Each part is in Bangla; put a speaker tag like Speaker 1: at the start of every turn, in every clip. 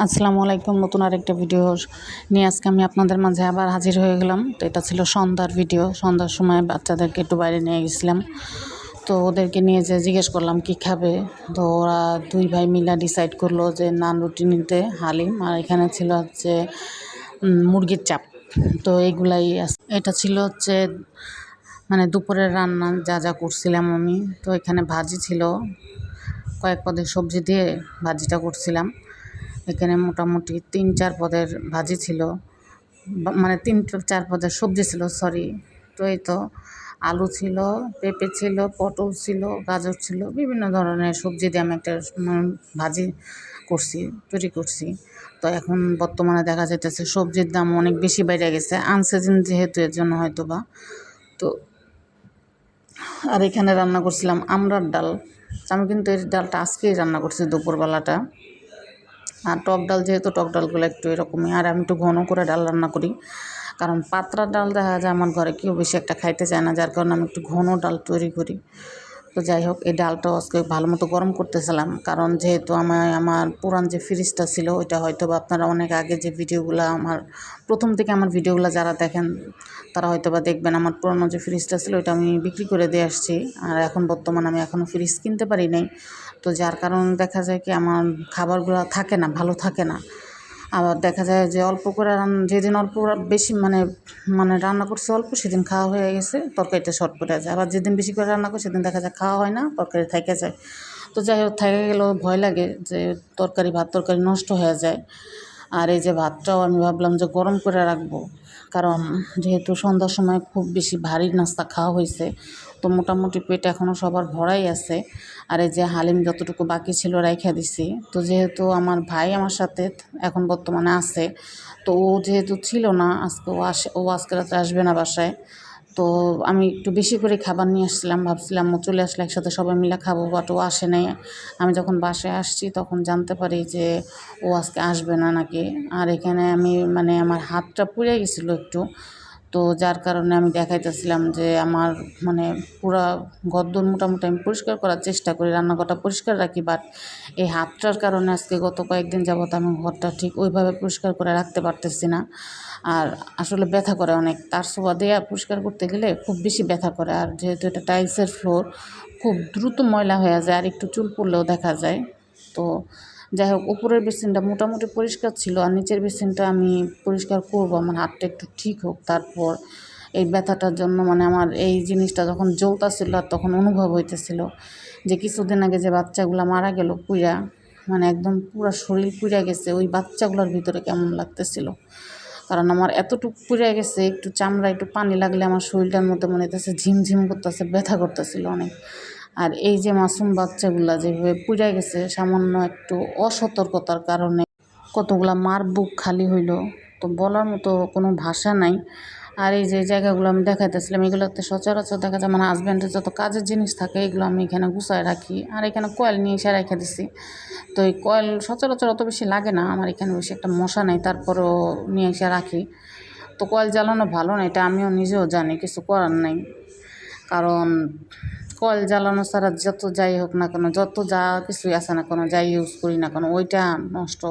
Speaker 1: আসসালামু আলাইকুম। নতুন আরেকটা ভিডিও নিয়ে আজকে আমি আপনাদের মাঝে আবার হাজির হয়ে গেলাম। তো এটা ছিল সন্ধ্যার ভিডিও সন্ধ্যার সময় বাচ্চাদেরকে একটু বাইরে নিয়ে গেছিলাম। তো ওদেরকে নিয়ে যে জিজ্ঞেস করলাম, কি খাবে? তো ওরা দুই ভাই মিলা ডিসাইড করল যে নান রুটি নিতে, হালিম। আর এখানে ছিল হচ্ছে মুরগির চাপ। তো এইগুলাই এটা ছিল হচ্ছে মানে দুপুরের রান্না, যা যা করছিলাম আমি। তো এখানে ভাজি ছিল। কয়েক পদের সবজি দিয়ে ভাজিটা করছিলাম। এখানে মোটামুটি তিন চার পদের ভাজি ছিল মানে তিন চার পদের সবজি ছিল সরি তো এই তো আলু ছিল, পেঁপে ছিল, পটল ছিল, গাজর ছিল, বিভিন্ন ধরনের সবজি দিয়ে আমি একটা ভাজি করছি, তৈরি করছি। তো এখন বর্তমানে দেখা যাইতেছে সবজির দাম অনেক বেশি বেড়ে গেছে আনসিজন যেহেতু এর জন্য হয়তো বা তো আর এখানে রান্না করছিলাম আমড়ার ডাল আমি কিন্তু এই ডালটা আজকেই রান্না করছি দুপুরবেলাটা। আর টক ডাল যেহেতু টক ডালগুলো একটু এরকমই, আর আমি একটু ঘন করে ডাল রান্না করি। কারণ পাতলা ডাল দেখা যায় আমার ঘরে কেউ বেশি একটা খাইতে চায় না, যার কারণে আমি একটু ঘন ডাল তৈরি করি। তো যাই হোক, এই ডালটাও আজকে ভালো মতো গরম করতেছিলাম। কারণ যেহেতু আমার আমার পুরান যে ফ্রিজটা ছিল, ওইটা হয়তো বা আপনারা অনেক আগে যে ভিডিওগুলো আমার, প্রথম থেকে আমার ভিডিওগুলো যারা দেখেন, তারা হয়তো বা দেখবেন আমার পুরনো যে ফ্রিজটা ছিল, ওইটা আমি বিক্রি করে দিয়ে আসছি। আর এখন বর্তমানে আমি এখনও ফ্রিজ কিনতে পারি নাই। তো যার কারণে দেখা যায় কি, আমার খাবারগুলো থাকে না, ভালো থাকে না। আবার দেখা যায় যে অল্প করে যেদিন অল্প বেশি মানে মানে রান্না করছে অল্প, সেদিন খাওয়া হয়ে গেছে, তরকারিটা শর্ট পড়ে যায়। আবার যেদিন বেশি করে রান্না করে সেদিন দেখা যায় খাওয়া হয় না, তরকারি থেকে যায়। তো যাই হোক, থেকে গেলেও ভয় লাগে যে তরকারি ভাত, তরকারি নষ্ট হয়ে যায়। আর এই যে ভাতটাও আমি ভাবলাম যে গরম করে রাখব। কারণ যেহেতু সন্ধ্যার সময় খুব বেশি ভারী নাস্তা খাওয়া হয়েছে, তো মোটামুটি পেট এখনও সবার ভরাই আছে। আর এই যে হালিম যতটুকু বাকি ছিল রাইখা দিছি। তো যেহেতু আমার ভাই আমার সাথে এখন বর্তমানে আছে, তো ও যেহেতু ছিল না, আজকে ও আসে, ও আজকে রাত্রে আসবে না বাসায়। তো আমি একটু বেশি করে খাবার নিয়ে আসছিলাম, ভাবছিলাম ও চলে আসলে একসাথে সবাই মিলে খাব, বাট ও আসে নাই। আমি যখন বাসায় আসছি তখন জানতে পারি যে ও আজকে আসবে না নাকি। আর এখানে আমি মানে আমার হাতটা পুড়ে গেছিল একটু। তো যার কারণে আমি দেখাইতেছিলাম যে আমার মানে পুরা গদ্দর মোটামুটি আমি পরিষ্কার করার চেষ্টা করি, রান্নাঘরটা পরিষ্কার রাখি, বাট এই হাতটার কারণে আজকে গত কয়েকদিন যাবত আমি ঘরটা ঠিক ওইভাবে পরিষ্কার করে রাখতে পারতেছি না। আর আসলে ব্যথা করে অনেক। তার সোয়া দেওয়া পরিষ্কার করতে গেলে খুব বেশি ব্যথা করে। আর যেহেতু এটা টাইলসের ফ্লোর, খুব দ্রুত ময়লা হয়ে যায় আর একটু চুল পড়লেও দেখা যায়। তো যাই হোক, উপরের বেসিনটা মোটামুটি পরিষ্কার ছিল আর নিচের বেসিনটা আমি পরিষ্কার করব। আমার হাতটা একটু ঠিক হোক, তারপর এই ব্যথাটার জন্য মানে আমার এই জিনিসটা যখন জ্বলতাছিল আর তখন অনুভব হইতেছিল যে কিছুদিন আগে যে বাচ্চাগুলো মারা গেল পুইরা মানে একদম পুরো শরীর পুড়ে গেছে, ওই বাচ্চাগুলোর ভিতরে কেমন লাগতেছিল। কারণ আমার এতটুকু পুড়ে গেছে, একটু চামড়া, একটু পানি লাগলে আমার শরীরটার মধ্যে মনে হইতেছে ঝিমঝিম করতেছে, ব্যথা করতেছিল অনেক। আর এই যে মাসুম বাচ্চাগুলা যেভাবে পুড়ে গেছে, সামান্য একটু অসতর্কতার কারণে কতগুলা মার বুক খালি হইল, তো বলার মতো কোনো ভাষা নাই। আর এই যে জায়গাগুলো আমি দেখাইতেছিলাম এগুলোতে সচরাচর দেখা যায় মানে হাজব্যান্ডের যত কাজের জিনিস থাকে, এগুলো আমি এখানে গুছায় রাখি। আর এখানে কয়েল নিয়ে এসে রেখে দিছি। তো এই কয়েল সচরাচর অত বেশি লাগে না, আমার এখানে বেশি একটা মশা নেই, তারপরেও নিয়ে এসে রাখি। তো কয়েল জ্বালানো ভালো না, এটা আমিও নিজেও জানি, কিছু করার নেই। কারণ কয়েল জ্বালানো ছাড়া যত যাই হোক না কেন, যত যা কিছুই আছে না কেন, যাই ইউজ করি না কেন, ওইটা নষ্ট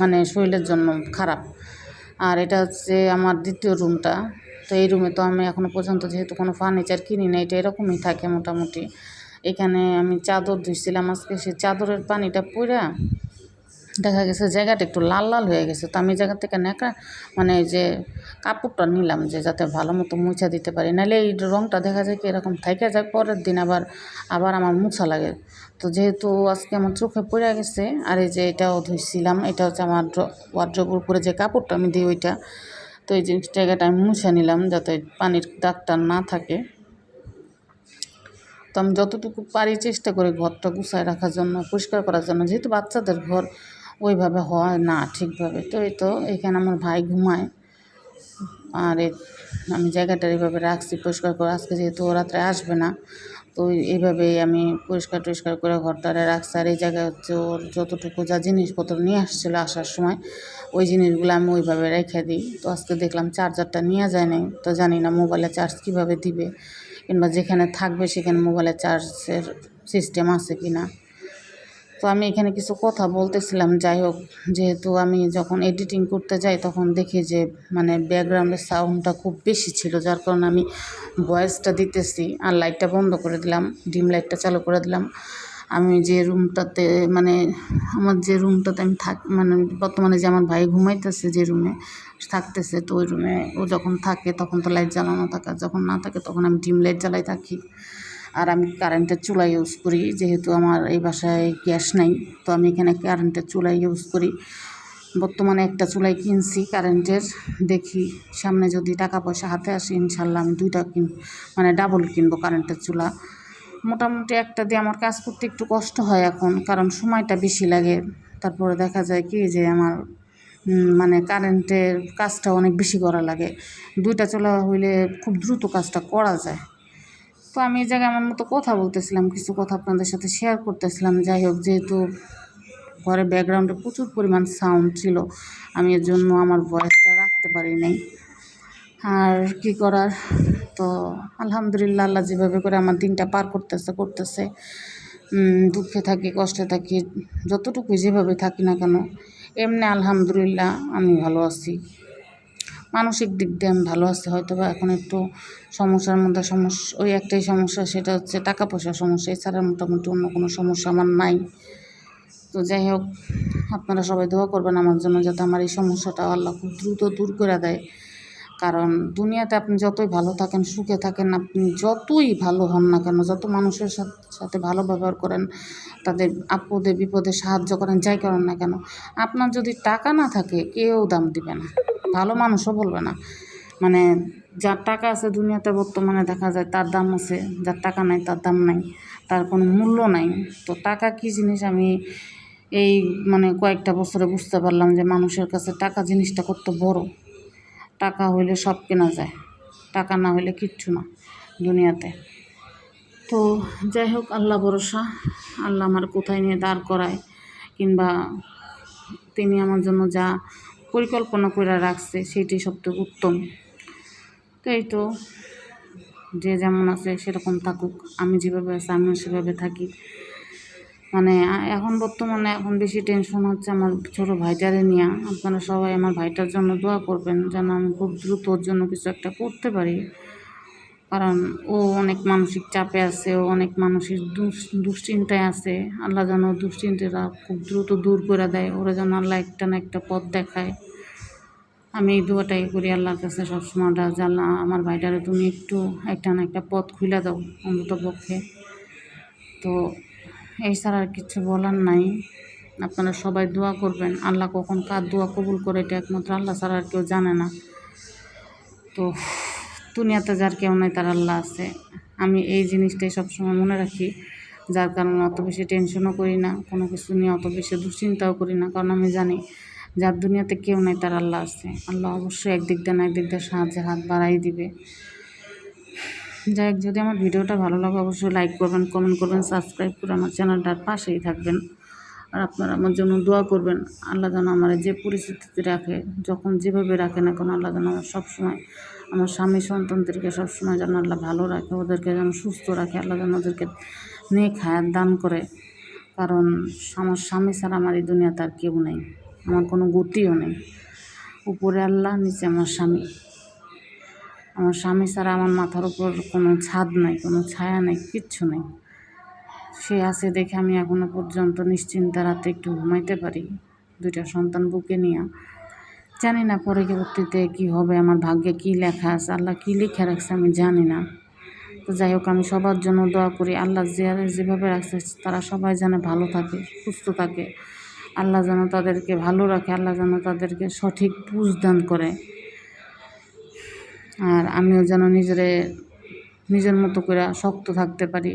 Speaker 1: মানে শরীরের জন্য খারাপ। আর এটা হচ্ছে আমার দ্বিতীয় রুমটা। তো এই রুমে তো আমি এখনও পর্যন্ত যেহেতু কোনো ফার্নিচার কিনি না এটা এরকমই থাকে মোটামুটি। এখানে আমি চাদর ধুইছিলাম আজকে, সেই চাদরের পানিটা পুরা দেখা গেছে জায়গাটা একটু লাল লাল হয়ে গেছে। তো আমি জায়গা থেকে নেকা মানে যে কাপড়টা নিলাম যে যাতে ভালো মতো মুছা দিতে পারি। নাহলে এই রঙটা দেখা যায় কি এরকম থাইকা যায় পরের দিন আবার আবার আমার মুছা লাগে। তো যেহেতু আজকে আমার চোখে পড়ে গেছে, আর এই যে এটাও ধুইছিলাম, এটা হচ্ছে আমার ওয়ার্ড্রোবের উপরে যে কাপড়টা আমি দিই ওইটা, তো এই জায়গাটা আমি মুছে নিলাম যাতে পানির দাগটা না থাকে। তো আমি যতটুকু পারি চেষ্টা করি ঘরটা গুছায় রাখার জন্য, পরিষ্কার করার জন্য। যেহেতু বাচ্চাদের ঘর ওইভাবে হয় না ঠিকভাবে। তো এই তো এখানে আমার ভাই ঘুমায়। আর আমি জায়গাটা এইভাবে রাখছি পরিষ্কার করে। আজকে যেহেতু ও রাত্রে আসবে না, তো এইভাবেই আমি পরিষ্কার টরিষ্কার করে ঘরটারে রাখছি। আর এই জায়গায় হচ্ছে ওর যতটুকু যা জিনিসপত্র নিয়ে আসছিল আসার সময়, ওই জিনিসগুলো আমি ওইভাবে রেখে দিই। তো আজকে দেখলাম চার্জারটা নিয়ে যায় নাই। তো জানি না মোবাইলে চার্জ কীভাবে দিবে, কিংবা যেখানে থাকবে সেখানে মোবাইলে চার্জের সিস্টেম আছে কি না তো আমি এখানে কিছু কথা বলতেছিলাম, যাই হোক। যেহেতু আমি যখন এডিটিং করতে যাই, তখন দেখি যে মানে ব্যাকগ্রাউন্ডের সাউন্ডটা খুব বেশি ছিল, যার কারণে আমি ভয়েসটা দিতেছি আর লাইটটা বন্ধ করে দিলাম ডিম লাইটটা চালু করে দিলাম। আমি যে রুমটাতে মানে আমার যে রুমটাতে আমি থাক মানে বর্তমানে যে আমার ভাই ঘুমাইতেছে যে রুমে থাকতেছে, তো ওই রুমে ও যখন থাকে, তখন তো লাইট জ্বালানো থাকে, যখন না থাকে, তখন আমি ডিম লাইট জ্বালাই থাকি। আর আমি কারেন্টের চুলা ইউজ করি, যেহেতু আমার এই বাসায় গ্যাস নাই, তো আমি এখানে কারেন্টের চুলা ইউজ করি। বর্তমানে একটা চুলাই কিনছি কারেন্টের দেখি সামনে যদি টাকা পয়সা হাতে আসে, ইনশাল্লাহ আমি দুইটা কিন মানে ডাবল কিনবো কারেন্টের চুলা। মোটামুটি একটা দিয়ে আমার কাজ করতে একটু কষ্ট হয় এখন, কারণ সময়টা বেশি লাগে। তারপরে দেখা যায় কি যে আমার মানে কারেন্টের কাজটা অনেক বেশি করা লাগে। দুইটা চুলা হইলে খুব দ্রুত কাজটা করা যায়। তো আমি এই জায়গায় আমার মতো কথা বলতেছিলাম, কিছু কথা আপনাদের সাথে শেয়ার করতেছিলাম। যাই হোক, যেহেতু ঘরে ব্যাকগ্রাউন্ডে প্রচুর পরিমাণ সাউন্ড ছিল, আমি এর জন্য আমার ভয়েসটা রাখতে পারি নাই। আর কি করার? তো আলহামদুলিল্লাহ, আল্লাহ যেভাবে করে আমার দিনটা পার করতেছে করতেছে। দুঃখে থাকি, কষ্টে থাকি যতটুকু যেভাবে থাকি না কেন, এমনি আলহামদুলিল্লাহ, আমি ভালো আছি। মানসিক দিক দিয়ে আমি ভালো আছি হয়তো বা এখন একটু সমস্যার মধ্যে সমস্যা ওই একটাই সমস্যা, সেটা হচ্ছে টাকা পয়সার সমস্যা, এছাড়া মোটামুটি অন্য কোনো সমস্যা আমার নাই। তো যাই হোক, আপনারা সবাই দোয়া করবেন আমার জন্য যাতে আমার এই সমস্যাটা আল্লাহ খুব দ্রুত দূর করে দেয়। কারণ দুনিয়াতে আপনি যতই ভালো থাকেন, সুখে থাকেন, আপনি যতই ভালো হন না কেন, যত মানুষের সাথে ভালো ব্যবহার করেন, তাদের আপদে বিপদে সাহায্য করেন, যাই করেন না কেন, আপনার যদি টাকা না থাকে, কেউ দাম দিবে না। ভালো মানুষও বলবে না। মানে যার টাকা আছে দুনিয়াতে বর্তমানে দেখা যায় তার দাম আছে, যার টাকা নাই তার দাম নাই, তার কোনো মূল্য নাই। তো টাকা কী জিনিস আমি এই মানে কয়েকটা বছরে বুঝতে পারলাম যে মানুষের কাছে টাকা জিনিসটা কত বড়। টাকা হইলে সব কেনা যায়, টাকা না হইলে কিচ্ছু না দুনিয়াতে। তো যাই হোক, আল্লাহ ভরসা, আল্লাহ আমার কোথায় নিয়ে দাঁড় করায়, কিংবা তিনি আমার জন্য যা পরিকল্পনা করে রাখছে সেটি সবথেকে উত্তম। তো এই তো, যে যেমন আছে সেরকম থাকুক, আমি যেভাবে আছে আমিও সেভাবে থাকি। মানে এখন বর্তমানে এখন বেশি টেনশন হচ্ছে আমার ছোটো ভাইটারে নিয়ে। আপনারা সবাই আমার ভাইটার জন্য দোয়া করবেন, যেন আমি খুব দ্রুত ওর জন্য কিছু একটা করতে পারি। কারণ ও অনেক মানসিক চাপে আছে, ও অনেক মানসিক দুশ্চিন্তায় আছে। আল্লাহ যেন দুশ্চিন্তাটা খুব দ্রুত দূর করে দেয়, ওরা যেন আল্লাহ একটা না একটা পথ দেখায়। আমি এই দুয়াটাই করি আল্লাহর কাছে সবসময়, যে আল্লাহ আমার ভাইটারে তুমি একটু একটা না একটা পথ খুলে দাও অন্তত পক্ষে। তো এই ছাড়া আর কিছু বলার নাই। আপনারা সবাই দোয়া করবেন। আল্লাহ কখন কার দোয়া কবুল করে এটা একমাত্র আল্লাহ ছাড়া আর কেউ জানে না। তো দুনিয়াতে যার কেউ নাই, তার আল্লাহ আছে। আমি এই জিনিসটাই সবসময় মনে রাখি, যার কারণে অত বেশি টেনশনও করি না, কোনো কিছু নিয়ে অত বেশি দুশ্চিন্তাও করি না। কারণ আমি জানি, যার দুনিয়াতে কেউ নাই, তার আল্লাহ আছে। আল্লাহ অবশ্যই একদিক দিয়ে না একদিক দিয়ে সাহায্যে হাত বাড়াই দিবে। যাই হোক, যদি আমার ভিডিওটা ভালো লাগে, অবশ্যই লাইক করবেন কমেন্ট করবেন সাবস্ক্রাইব করে আমার চ্যানেলটার পাশেই থাকবেন। আর আপনারা আমার জন্য দোয়া করবেন, আল্লাহ যেন আমার যে পরিস্থিতিতে রাখে, যখন যেভাবে রাখে না কেন, আল্লাহ যেন আমার সবসময় আমার স্বামী সন্তানদেরকে সবসময় যেন আল্লাহ ভালো রাখে, ওদেরকে যেন সুস্থ রাখে, আল্লাহ যেন ওদেরকে নেক হায়াত দান করে। কারণ আমার স্বামী ছাড়া আমার এই দুনিয়াতে আর কেউ নেই, আমার কোনো গতিও নেই। উপরে আল্লাহ, নিচে আমার স্বামী। আমার স্বামী ছাড়া আমার মাথার উপর কোনো ছাদ নাই, কোনো ছায়া নেই, কিচ্ছু নেই। সে আছে দেখে আমি এখনও পর্যন্ত নিশ্চিন্তে রাতে একটু ঘুমাইতে পারি। দুইটা সন্তান বুকে নিয়ে জানি না পরবর্তীতে কী হবে, আমার ভাগ্যে কী লেখা আছে, আল্লাহ কী লিখে রাখছে আমি জানি না। তো যাই হোক, আমি সবার জন্য দোয়া করি, আল্লাহ যে যেভাবে রাখছে তারা সবাই যেন ভালো থাকে, সুস্থ থাকে। আল্লাহ যেন তাদেরকে ভালো রাখে, আল্লাহ যেন তাদেরকে সঠিক বুঝ দান করে। আর আমিও যেন নিজেরে, নিজের মতো করে শক্ত থাকতে পারি।